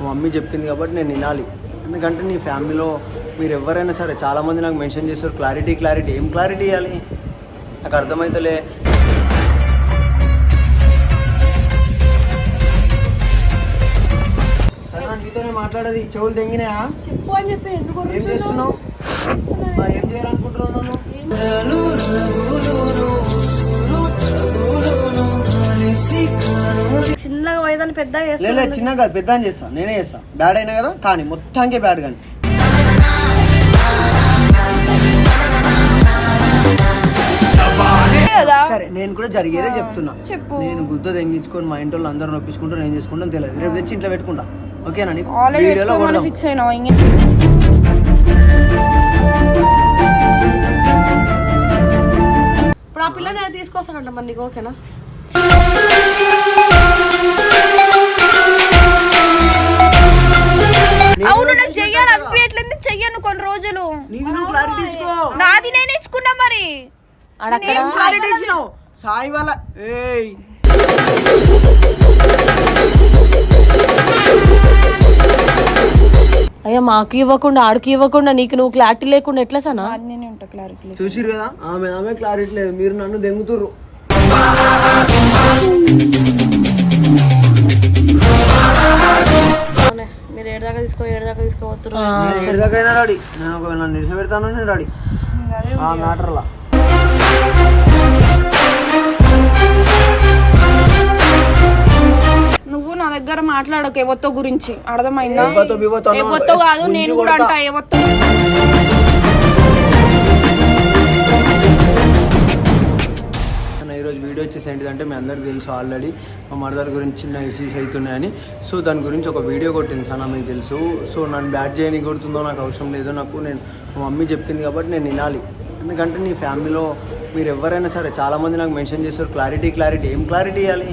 మా మమ్మీ చెప్పింది కాబట్టి నేను వినాలి ఎందుకంటే నీ ఫ్యామిలీలో మీరు ఎవరైనా సరే చాలామంది నాకు మెన్షన్ చేస్తారు క్లారిటీ క్లారిటీ ఏం క్లారిటీ ఇవ్వాలి నాకు అర్థమవుతలే నీతోనే మాట్లాడేది చెవులు తెంగినాయా చెప్పు అని చెప్పి ఎందుకు ఏం చేస్తున్నావు ఆ, ఏం చేయాలనుకుంటున్నావు నన్ను చిన్నగా వయదాన్ని పెద్దగా లేదు చేస్తాను చిన్నగా పెద్ద అని చేస్తా. నేనే చేస్తా. బ్యాడ్ అయినా కదా కానీ మొత్తానికే బ్యాడ్ కానీ కదా? సరే నేను కూడా జరిగేదే చెప్తున్నా. చెప్పు. నేను గుద్ద తెంగించుకొని మా ఇంట్లో అందరూ నొప్పించుకుంటూ నేను చేసుకుంటాను తెలియదు. రేపు తెచ్చి ఇంట్లో పెట్టుకుంటా. ఓకేనా నీకు? ఆల్రెడీ వీడియోలో. ఫిక్స్ అయినావు? ఇంకే ఇప్పుడు ఆ పిల్లని తీసుకొస్తానంట మరి నీకు ఓకేనా? రోజులు. నీది నువ్వు క్లారిటీ ఇచ్చుకో. నాది నేను ఇచ్చుకున్నా మరి. ఏం క్లారిటీ ఇచ్చినావు. సాయి ఏయ్. అయ్యా మాకు ఇవ్వకుండా ఆడికి ఇవ్వకుండా నీకు నువ్వు క్లారిటీ లేకుండా ఎట్లా సనా? నేనే ఉంటా క్లారిటీ చూసిరు కదా? ఆమె ఆమె క్లారిటీ లేదు. మీరు నన్ను దెంగుతుర్రు. మీరు ఏడు దాకా తీసుకో ఏడు దాకా తీసుకోవద్దు నేను ఎడదాకైనా రాడి. నేను ఒక నన్ను నిడిచి పెడతాను నేను రాడి. ఆ మ్యాటర్లా. నువ్వు నా దగ్గర మాట్లాడకు ఎవరితో గురించి. అర్థమైందా? ఎవరితో కాదు నేను కూడా. అంటా ఎవరితో. ఈరోజు ఏంటిదంటే మీ అందరికీ తెలుసు ఆల్రెడీ మా మర్దర్ గురించి చిన్న ఇష్యూస్ అవుతున్నాయని సో దాని గురించి ఒక వీడియో కొట్టింది సార్ మీకు తెలుసు. సో నన్ను బ్యాట్ చేయని కొడుతుందో నాకు అవసరం లేదో నాకు నేను మా మమ్మీ చెప్పింది కాబట్టి నేను వినాలి. ఎందుకంటే నీ ఫ్యామిలీలో మీరు ఎవరైనా సరే చాలామంది నాకు మెన్షన్ చేస్తారు క్లారిటీ క్లారిటీ ఏం క్లారిటీ ఇవ్వాలి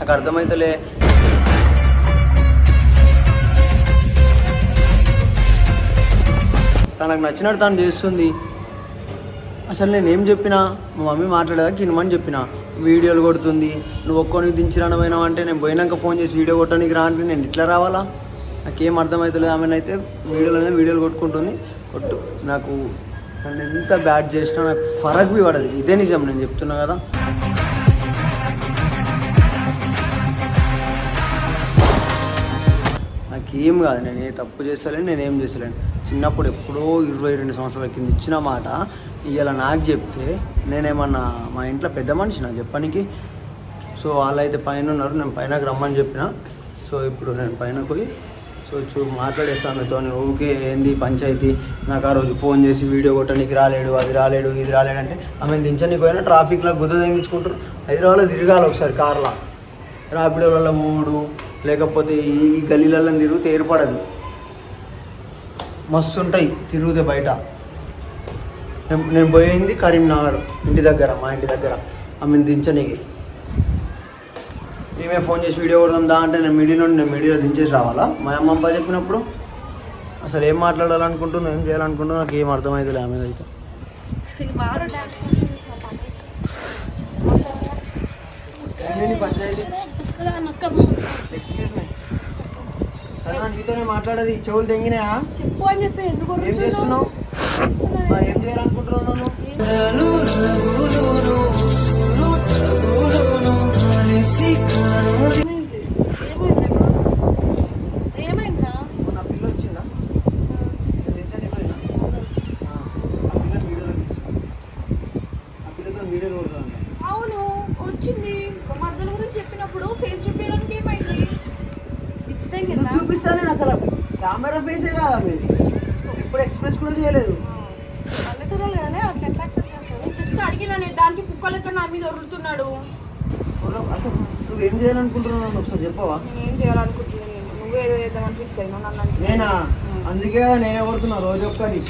నాకు అర్థమవుతలే తనకు నచ్చినట్టు తను చేస్తుంది. అసలు నేను ఏం చెప్పినా? మా మమ్మీ మాట్లాడేదా కినమని చెప్పిన. వీడియోలు కొడుతుంది. నువ్వు ఒక్కోనికి దించిరాను పోయినావు అంటే నేను పోయినాక ఫోన్ చేసి వీడియో కొట్టడానికి రా అంటే నేను ఇట్లా రావాలా? నాకేం అర్థమవుతలేదు ఆమె అయితే వీడియోలోనే వీడియోలు కొట్టుకుంటుంది. కొట్టు. నాకు నన్ను ఎంత బ్యాడ్ చేసినా నాకు ఫరక్ బి పడదు ఇదే నిజం నేను చెప్తున్నా కదా. నాకేం కాదు. నేను ఏ తప్పు చేస్తలేను నేను ఏం చేస్తలేను. చిన్నప్పుడు ఎప్పుడో ఇరవై రెండు సంవత్సరాల కింద ఇచ్చిన మాట ఇవాళ నాకు చెప్తే నేనేమన్నా మా ఇంట్లో పెద్ద మనిషి నా చెప్పడానికి సో వాళ్ళైతే పైన ఉన్నారు నేను పైనకి రమ్మని చెప్పిన. సో ఇప్పుడు నేను పైన పోయి సో చూ మాట్లాడేస్తాను మీతో ఓకే ఏంది పంచాయతీ? నాకు ఆ రోజు ఫోన్ చేసి వీడియో కొట్టడానికి రాలేడు అది రాలేడు ఇది రాలేడు అంటే ఆమె దించడానికి పోయినా ట్రాఫిక్లో గుద్ద తెంగించుకుంటారు హైదరాబాద్లో తిరగాలి ఒకసారి కార్లో. రాపిడోలలో మూడు లేకపోతే ఈ గలీలలో గల్లీలలో తిరిగితే ఏర్పడదు. మస్తు ఉంటాయి తిరిగితే బయట. నేను నేను పోయింది కరీంనగర్ ఇంటి దగ్గర మా ఇంటి దగ్గర. ఆమెను దించనీకి మేమే ఫోన్ చేసి వీడియో కొడదాం దా అంటే నేను మీడియాలో నేను మీడియాలో దించేసి రావాలా? మా అమ్మ అబ్బా చెప్పినప్పుడు అసలు ఏం మాట్లాడాలనుకుంటున్నా ఏం చేయాలనుకుంటున్నా నాకు ఏం అర్థమవుతుంది ఆమె అయితే. నీతోనే మాట్లాడేది చెవులు తెంగినాయా? చెప్పు అని చెప్పి ఎందుకు ఏం చేస్తున్నావు? ఏం చేయాలనుకుంటున్నావు నన్ను? ఏమైందా? నా పిల్ల వచ్చిందా? నేను దించండి పోయినా ఆ, ఆ పిల్ల వీడియోలో పిలిచి. ఆ పిల్లతో వీడియోలో కొడుతుంది అవును వచ్చింది. మర్దల గురించి చెప్పినప్పుడు ఫేస్ చూపించడానికి ఏమైంది? చూపిస్తాను అసలు కెమెరా ఫేసే కాదా మీది? ఎప్పుడు ఎక్స్ప్రెస్ కూడా చేయలేదు. పల్లెటూరులు కదనే అట్లా ఎట్లా చేస్తావు? నేను జస్ట్ అడిగినా నేను దానికి కుక్క లెక్క నా మీద వరులుతున్నాడు అసలు నువ్వేం చేయాలనుకుంటున్నావు నన్ను ఒకసారి చెప్పవా? నేను ఏం చేయాలనుకుంటున్నాను? నువ్వేదో చేద్దామని ఫిక్స్ అయినా నన్ను నేనా? అందుకే నేనే కొడుతున్నా రోజు ఒక్కటి.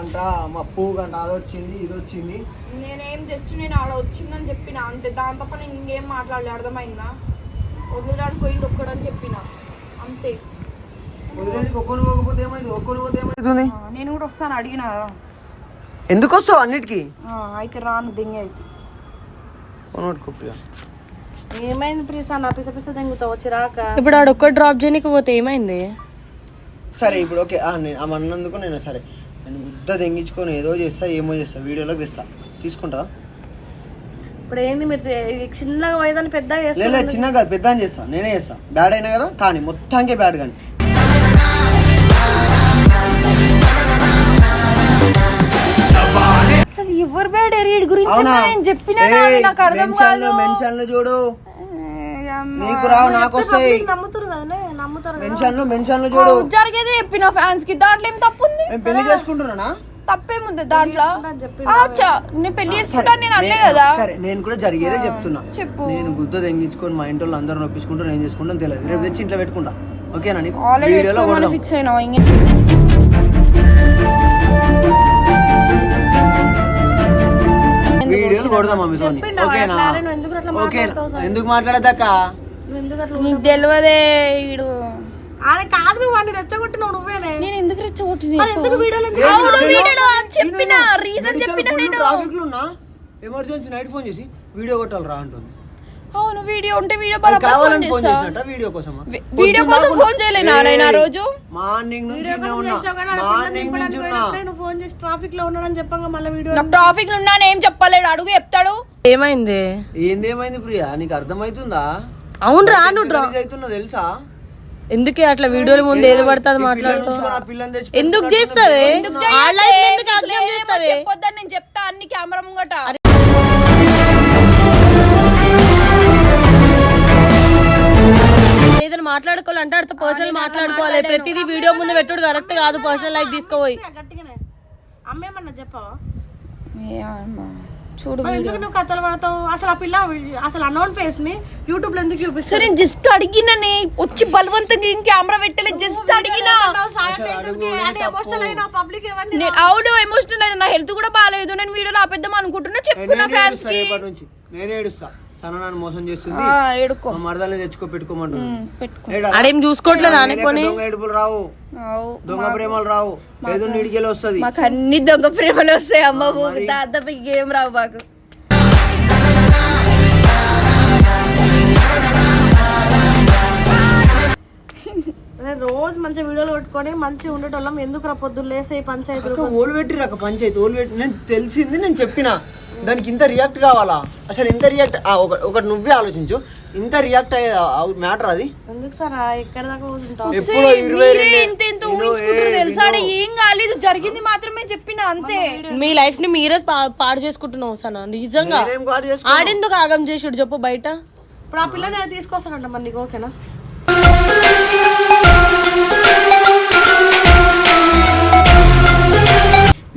అంట మా పువ్వు అది వచ్చింది ఇది వచ్చింది నేనేం జస్ట్ నేను ఆడ వచ్చిందని చెప్పిన అంతే. దాని తప్ప నేను ఇంకేం మాట్లాడలే అర్థమైందా? వదిలేడానికి పోయింది ఒక్కడని చెప్పిన. అంతే. నేను కూడా వస్తాను అడిగిన? ఎందుకు వస్తావు అన్నిటికీ? అయితే రాను దింగ ఏమైంది ప్లీజ్ అన్న పిస పిస తెంగుతావు చిరాక ఇప్పుడు ఆడ ఒక్క డ్రాప్ చేయడానికి పోతే ఏమైంది? సరే ఇప్పుడు ఓకే. ఆ, నేను ఆమె అన్నందుకు నేను? సరే. నేను గుద్ద తెంగించుకొని ఏదో చేస్తా ఏమో చేస్తా. వీడియోలోకి తెస్తా తీసుకుంటా ఇప్పుడు ఏంది మీరు చిన్నగా పోయేదాన్ని పెద్దగా లేదు చేస్తారు చిన్నగా కాదు పెద్ద అని చేస్తా. నేనే చేస్తా. బ్యాడ్ అయినా కదా కానీ మొత్తానికే బ్యాడ్ కానీ అసలు ఎవరు బ్యాడ్ ఎరీడ్ గురించి నేను చెప్పినా నాకు అర్థం కాదు. మెన్షన్లు చూడు. నీకు రావు నాకు వస్తాయి. నమ్ముతారు కదనే నమ్ముతారు. మెన్షన్లు మెన్షన్లు చూడు. జరిగేది చెప్పిన ఫ్యాన్స్కి? దాంట్లో ఏం తప్పు ఉంది? నేను పెళ్ళి చేసుకుంటున్నానా? తప్పేముంది దాంట్లో? నేను పెళ్ళి చేసుకుంటాను నేను అన్నే కదా? సరే నేను కూడా జరిగేదే చెప్తున్నా. చెప్పు. నేను గుద్ద తెంగించుకొని మా ఇంట్లో అందరూ నొప్పించుకుంటూ నేను చేసుకుంటాను తెలియదు. రేపు తెచ్చి ఇంట్లో పెట్టుకుంటా. ఓకేనా నీకు? ఆల్రెడీ వీడియోలో కొడదాం ఫిక్స్ అయినా ఇంకే వీడియోలు కొడదాం మమ్మీ సోని. చెప్పిండు ఓకేనా? అట్లా, అరే నువ్వు ఎందుకు అట్లా ఓకే మాట్లాడతావు ఎందుకు మాట్లాడదాక నీకు తెలియదే వీడు అరే కాదు నువ్వు వాడిని రెచ్చగొట్టినావు నువ్వేనే. నేను ఎందుకు రెచ్చగొట్టి మరి ఎందుకు వీడియోలు ఎందుకు అవును వీడియోలో చెప్పిన రీజన్ చెప్పిన నేను. ట్రాఫిక్లో ఉన్నా. ఎమర్జెన్సీ నైట్ ఫోన్ చేసి వీడియో కొట్టాలి రా అంటుంది. అవును వీడియో ఉంటే వీడియో అది బరాబర్ ఫోన్ చేసినట్ట వీడియో కోసమా? వి- వీడియో కోసం ఫోన్ చేయలేనా నేను ఆ రోజు. మార్నింగ్ నుంచి ఉన్నా. మార్నింగ్ నుంచి ఉన్నా. నువ్వు ఫోన్ చేసి ట్రాఫిక్లో ఉన్నాడని చెప్పంగా మళ్ళీ వీడియో నాకు ట్రాఫిక్లో ఉన్నాను ఏం చెప్పలేడు. అడుగు చెప్తాడు. ఏమైంది? ఏందేమైంది ప్రియా? నీకు అర్థమవుతుందా అవును రా నువ్వు తెలుసా? ఎందుకే అట్లా వీడియోల ముందు ఏది పడుతుంది మాట్లాడుతావు ఎందుకు చేస్తావే చెప్పొద్దని నేను చెప్తా అన్ని కెమెరా ముంగట. ఏదైనా మాట్లాడుకోవాలంటే అర్థం పర్సనల్ మాట్లాడుకోవాలి. ప్రతిదీ వీడియో ముందు పెట్టుడు కరెక్ట్ కాదు పర్సనల్ లైఫ్ తీసుకోపోయి గట్టిగానే. అమ్మేమన్నా చెప్పవా? ఏ అమ్మ, చూడు ఎందుకు నువ్వు కథలు పడతావు? అసలు ఆ పిల్ల అసలు అన్నోన్ ఫేస్ని యూట్యూబ్లో ఎందుకు సో చూపిస్తారు నేను జస్ట్ అడిగినని వచ్చి బలవంతంగా ఇంక కెమెరా పెట్టలేదు జస్ట్ అడిగినా. నేను అవును ఎమోషనల్ అయినా. నా హెల్త్ కూడా బాగాలేదు నేను వీడియోలో ఆపేద్దాం అనుకుంటున్నా. చెప్పుకున్నా నేనే ఫ్యాన్స్కి. నేనే ఏడుస్తా. సన నన్ను మోసం చేస్తుంది. ఆ, ఏడుకో. మా మరదల్ని తెచ్చుకో పెట్టుకోమంటుంది. పెట్టుకో. ఏడా? ఆడేం చూసుకోవట్లేదు నేనే అనుకోని దొంగ ఏడుపులు రావు. అవు. దొంగ ప్రేమలు రావు. ఏదో నీడికెళ్ళి వస్తుంది. మాకు అన్ని దొంగ ప్రేమలు వస్తాయి అమ్మ ఊగు దాదాపు ఇంకేం రావు మాకు. రోజు మంచి వీడియోలు పెట్టుకొని మంచిగా ఉండేటోళ్ళం. ఎందుకు రా పొద్దున్న లేసే పంచాయతీ ఓలు పెట్టి రక పంచాయతీ. ఓలు పెట్టి నేను తెలిసింది నేను చెప్పిన. దానికి ఇంత రియాక్ట్ కావాలా? అసలు ఇంత రియాక్ట్ ఒక ఒకటి నువ్వే ఆలోచించు. ఇంత రియాక్ట్ అయ్యే మ్యాటర్ అది? ఏ, కాలేదు జరిగింది మాత్రమే చెప్పిన అంతే. మీ లైఫ్ని మీరే పా- పాడు చేసుకుంటున్నావు సన నిజంగా. ఆడెందుకు ఆగం చేసుడు చెప్పు బయట. ఇప్పుడు ఆ పిల్లని తీసుకొస్తాడంట మరి నీకు ఓకేనా?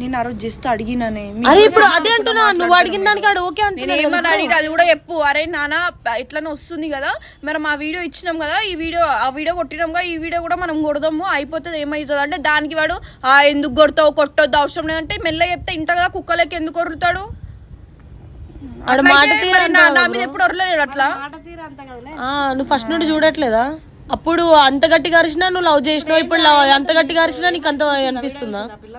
నేను ఆ రోజు జస్ట్ అడిగినానే. అరే ఇప్పుడు అదే అంటున్నా నువ్వు అడిగిన దానికి ఆడు ఓకే నేను ఏమని అడిగి అది కూడా చెప్పు. అరే నాన్న ఇట్లానే వస్తుంది కదా. మరి మా వీడియో ఇచ్చినాం కదా ఈ వీడియో ఆ వీడియో కొట్టినాం కదా ఈ వీడియో కూడా మనం కొడదాము అయిపోతుంది ఏమవుతుంది అంటే దానికి వాడు ఆ ఎందుకు కొడతావు కొట్టొద్దు అవసరం లేదంటే మెల్లగా చెప్తే ఇంట కదా కుక్కలకి ఎందుకు కొరుతాడు ఆడ మాట అట్లయితే మరి నా నా మీద ఎప్పుడు ఒరలేడు అట్లా? మాట తీరు అంత కదనే ఆ, నువ్వు ఫస్ట్ నుండి చూడట్లేదా? అప్పుడు అంత గట్టిగా అరిచినా నువ్వు లవ్ చేసినావు ఇప్పుడు లవ్ అంత గట్టిగా అరిచినా నీకు అంత అనిపిస్తుందా? ఆ పిల్ల?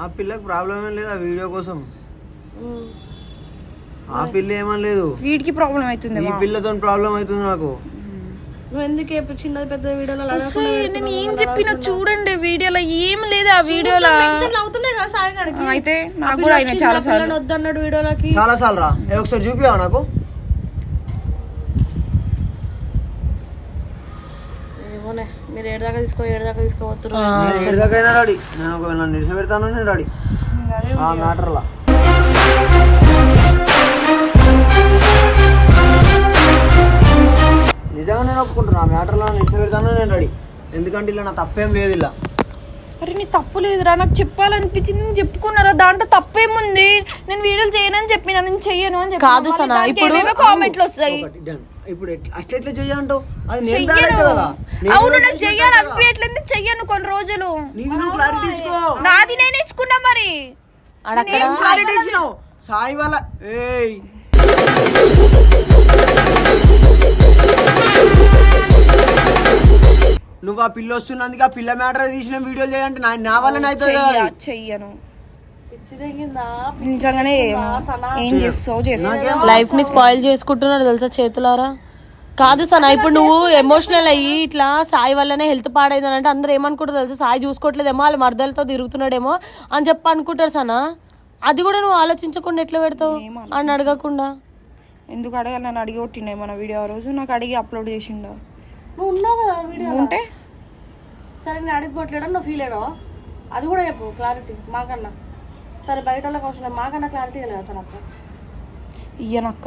ఆ పిల్లకి ప్రాబ్లం ఏం లేదు ఆ వీడియో కోసం. ఆ పిల్ల ఏమని లేదు వీడికి ప్రాబ్లం అవుతుంది ఈ పిల్లతో ప్రాబ్లం అవుతుంది నాకు. నువ్వు ఎందుకు ఎప్పుడు చిన్నది పెద్ద వీడియోలో నేను ఏం చెప్పినా చూడండి వీడియోలో ఏం లేదు ఆ వీడియోలో. అవుతున్నాయి కదా సాయి గారికి. అయితే నాకు కూడా అయినా చాలా సార్లు. వద్దన్నాడు వీడియోలోకి. చాలా సార్లు రా. ఏ ఒకసారి చూపియావా నాకు ఏమోనే మీరు ఏడు దాకా తీసుకో ఏడు దాకా తీసుకోవద్దు నేను ఎడిదాకైనా రెడీ. నేను ఒకవేళ నన్ను నిడిచి పెడతాను నేను రెడీ. ఆ మ్యాటర్లా. నిజంగా నేను ఒప్పుకుంటున్నా ఆ మ్యాటర్లో నిడిచి పెడతాను నేను రెడీ. ఎందుకంటే ఇలా నా తప్పేం లేదు ఇలా. అరే నీ తప్పు లేదురా. నాకు చెప్పాలనిపించింది నేను చెప్పుకున్నారా? దాంట్లో తప్పేముంది? నేను వీడియోలు చేయనని చెప్పిన నేను చెయ్యను అని చెప్పిన. కాదు సనా, ఇప్పుడు- కామెంట్లు వస్తాయి. ఇప్పుడు ఎట్లా అట్లా ఎట్లా చెయ్యంటావు? అది నేను చెయ్యను. అయితే అవును నాకు చెయ్యాలి. అనిపించట్లేదు చెయ్యను కొన్ని రోజులు. నీది నువ్వు క్లారిటీ ఇచ్చుకో. నాది నేను ఇచ్చుకున్నా మరి. ఆడక్కడ క్లారిటీ ఇచ్చినావు. సాయి వాళ్ళ ఏయ్. నువ్వు ఆ పిల్ల వస్తున్నందుకు ఆ పిల్ల మ్యాటర్ తీసిన వీడియోలు చేయంటే నా వల్ల అది. చెయ్యను. నిజంగానే ఏం చేస్తావు? చేస్తావు లైఫ్ని స్పాయిల్ చేసుకుంటున్నారు తెలుసా చేతులారా? కాదు సనా ఇప్పుడు నువ్వు ఎమోషనల్ అయ్యి ఇట్లా సాయి వల్లనే హెల్త్ పాడైందని అంటే అందరూ ఏమనుకుంటారు తెలుసా? సాయి చూసుకోవట్లేదేమో వాళ్ళ మర్దలతో తిరుగుతున్నాడేమో అని చెప్పి అనుకుంటారు సనా. అది కూడా నువ్వు ఆలోచించకుండా ఎట్లా పెడతావు? అని అడగకుండా. ఎందుకు అడగాలి? నన్ను అడిగి కొట్టిండే మన వీడియో ఆ రోజు? నాకు అడిగి అప్లోడ్ చేసిండు. నువ్వు ఉన్నావు కదా వీడియో ఉంటే? సరే నేను అడిగి కొట్టలేడా? నువ్వు ఫీల్ అయ్యావా? అది కూడా చెప్పు క్లారిటీ మాకన్నా. సరే బయట వాళ్ళకి అవసరం లేదు. మాకన్నా క్లారిటీ లేదు అసలు అక్క. ఇయ్యనక్క.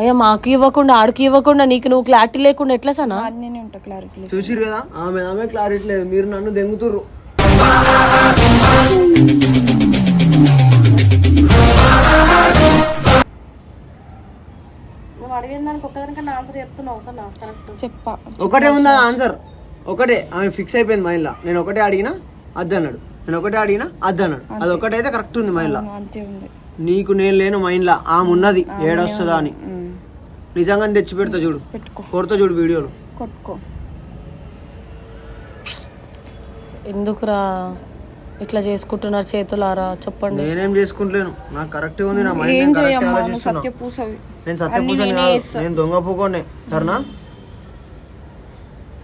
అయ్యా మాకు ఇవ్వకుండా ఆడికి ఇవ్వకుండా నీకు నువ్వు క్లారిటీ లేకుండా ఎట్లా సనా? అన్నీ ఉంటా క్లారిటీ చూసిరు కదా? ఆమె ఆమె క్లారిటీ లేదు. మీరు నన్ను దెంగుతుర్రు. నువ్వు అడిగిన దానికి ఒక్కదానికన్నా ఆన్సర్ చెప్తున్నావు అసలు నాకు కరెక్ట్ చెప్పా. ఒకటే ఉందా ఆన్సర్? ఒకటే. ఆమె ఫిక్స్ అయిపోయింది మైండ్లో నేను ఒకటే అడిగినా అద్దు అన్నాడు నేను ఒకటే అడిగినా అద్దు అన్నాడు. అది ఒకటైతే కరెక్ట్ ఉంది మైండ్లో అంతే ఉంది. నీకు నేను లేను మైండ్లో ఆమె ఉన్నది ఏడొస్తుందా అని. నిజంగా తెచ్చి పెడతా చూడు. పెట్టుకో. కొడతా చూడు వీడియోలు. కొట్టుకో. ఎందుకురా? ఇట్లా చేసుకుంటున్నారు చేతులారా? చెప్పండి. నేనేం చేసుకుంటలేను. నాకు కరెక్ట్ ఉంది నా మైండ్ కరెక్ట్ ఆలోచిస్తున్నా. నేను సత్యపూజని కాదు నేను దొంగ పూకోనే. సరేనా?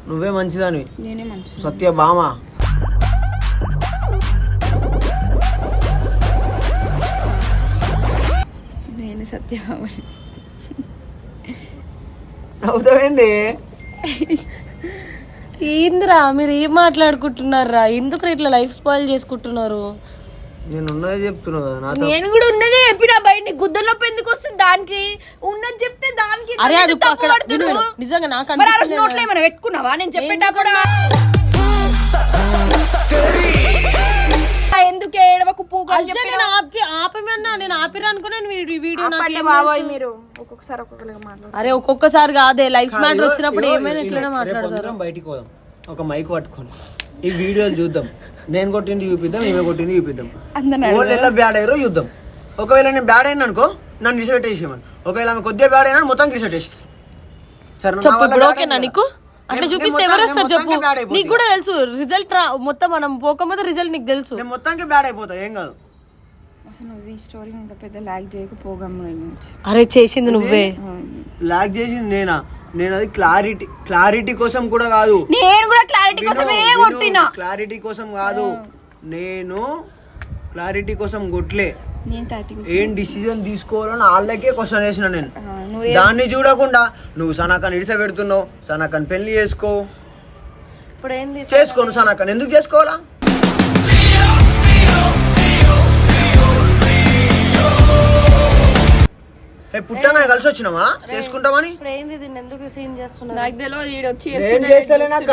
నువ్వే మంచిదానివి. సత్య బామ. సత్య అవుతావేంది ఏందిరా మీరు ఏం మాట్లాడుకుంటున్నారా? ఎందుకు ఇట్లా లైఫ్ స్పాయిల్ చేసుకుంటున్నారు? నేను ఉన్నది చెప్తున్నా కదా నేను కూడా ఉన్నదే చెప్పిన బయట గుద్దలొప్పి ఎందుకు వస్తుంది దానికి? ఉన్నది చెప్తే దానికి అరే అది నిజంగా నాకు మరి నోట్లో ఏమైనా పెట్టుకున్నావా? నేను చెప్పేటప్పుడు ఎందుకు? ఏడవకు అసలు నేను ఆపి ఆపమన్నా నేను ఆపిరా అనుకున్నా వీడియో వీడియో నాకు బాబాయ్ మీరు. ఒక్కొక్కసారి ఒక్కొక్కరిగా మాట్లాడు అరే ఒక్కొక్కసారి కాదే లైఫ్ మ్యాటర్ వచ్చినప్పుడు ఏమైనా ఇట్లనే మాట్లాడతారు. బయటికి పోదాం. ఒక మైక్ పట్టుకొని. ఈ వీడియోలు చూద్దాం. నేను కొట్టింది చూపిద్దాం ఈమె కొట్టింది చూపిద్దాం. వాళ్ళు ఎలా బ్యాడ్ అయ్యారో చూద్దాం. ఒకవేళ నేను బ్యాడ్ అయినా అనుకో నన్ను రిసెట్ వేసేయమని ఒకవేళ ఆమె కొద్దిగా బ్యాడ్ అయినా మొత్తం రిసెట్ వేసేసి సరే ఓకేనా నీకు. అట్లా నేను- చూపిస్తే ఎవరు మొత్తానికి- వస్తారు చెప్పు. నీకు కూడా తెలుసు రిజల్ట్ రా మొత్తం మనం పోకముందు రిజల్ట్ నీకు తెలుసు. నేను మొత్తానికి బ్యాడ్ అయిపోతా ఏం కాదు. అసలు నువ్వు ఈ స్టోరీ ఇంత పెద్ద లాగ్ చేయకపోగాము నుంచి. అరే చేసింది నువ్వే. లాగ్ చేసింది నేనా? నేను అది క్లారిటీ క్లారిటీ కోసం కూడా కాదు. నేను కూడా క్లారిటీ కోసమే కొట్టినా. క్లారిటీ కోసం కాదు. నేను క్లారిటీ కోసం కొట్లే. నేను క్లారిటీ కోసం ఏం డిసిజన్ తీసుకోవాలని వాళ్ళకే క్వశ్చన్ వేసిన నేను. నువ్వు దాన్ని చూడకుండా నువ్వు సనాకని ఇడిస పెడుతున్నావు. సనాకని పెళ్ళి చేసుకో. ఇప్పుడు ఏంది చేసుకో నువ్వు సనాకని. ఎందుకు చేసుకోవాలా? ఏ పుట్టగానే కలిసి వచ్చినావా చేసుకుంటామని ఇప్పుడు ఏంది దీన్ని ఎందుకు సీన్ చేస్తున్నారు నాకు తెలియదు ఈడు వచ్చి ఏం చేస్తలేనక్క?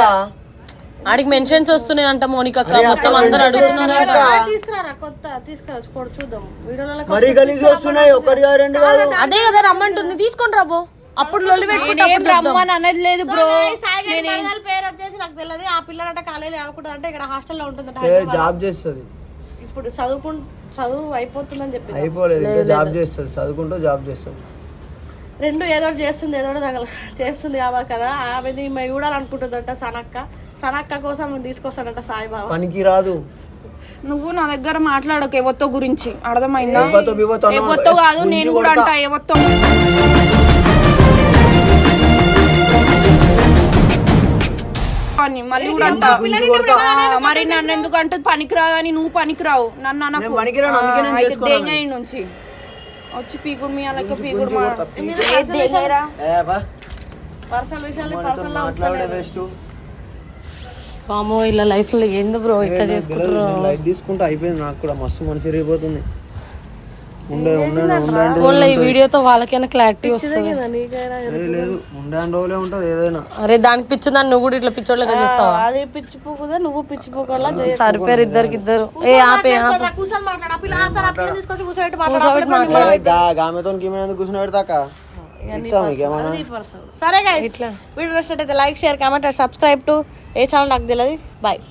ఆడికి మెన్షన్స్ వస్తున్నాయి అంట మోనిక అక్క మొత్తం అందరు అడుగుతున్నారు. తీసుకురారా కొత్త తీసుకురా చూడు చూద్దాం. వీడియోలలో మరీ గలీజ్ వస్తున్నాయి ఒకటి కాదు రెండు కాదు అదే కదా రమ్మంటుంది తీసుకొని రాబో అప్పుడు లొల్లి పెట్టుకుంటే అనేది లేదు బ్రో. పేరు వచ్చేసి నాకు తెలియదు ఆ పిల్లలంటే కాలేజీ ఆగకూడదు అంటే ఇక్కడ హాస్టల్లో ఉంటుందంట ఏ జాబ్ చేస్తుంది. ఇప్పుడు చదువుకు చదువు అయిపోతుందని చెప్పింది అయిపోలేదు ఇంకా జాబ్ చేస్తుంది చదువుకుంటూ జాబ్ చేస్తుంది రెండు ఏదో ఒకటి చేస్తుంది ఏదో ఒకటి తగల చేస్తుంది కాబట్టి కదా ఆమెని ఈమె చూడాలనుకుంటుందంట సనక్క. సనక్క కోసం ఆమెను తీసుకొస్తాడంట సాయిబాబా. పనికి రాదు. నువ్వు నా దగ్గర మాట్లాడకు ఎవరితో గురించి. అర్థమైందా. ఎవరితో కాదు నేను కూడా. అంట ఎవరితో? అని మళ్ళీ కూడా అంట మరి నన్ను ఎందుకు అంటుంది పనికిరాదని నువ్వు పనికిరావు. నన్ను అనకు. దెంగ నుంచి? వచ్చి పీకుడు మీ అలాగే పీకుడు పర్సనల్ విషయాలు పామో ఇలా లైఫ్లో ఏందో బ్రో? ఇట్లా చేసుకుంటారు లైట్ తీసుకుంటే అయిపోయింది నాకు కూడా. మస్తు మనసు విరిగిపోతుంది ఉండే ఈ వీడియోతో వాళ్ళకైనా క్లారిటీ వస్తుంది. నీకైనా లేదు ఉండే రోజులే ఉంటుంది ఏదైనా. అరే దానికి పిచ్చిందని నువ్వు కూడా ఇట్లా పిచ్చోళ్ళగా చేస్తావా? అది పిచ్చి పూకుదా నువ్వు పిచ్చి పూకలా సరిపోయారు ఇద్దరికి ఇద్దరు. ఏ ఆపే ఆపే. కూర్చొని పెడతాక? సరే వీడియో నచ్చినట్టయితే like share comment subscribe to a channel నాకు తెలియదు. బాయ్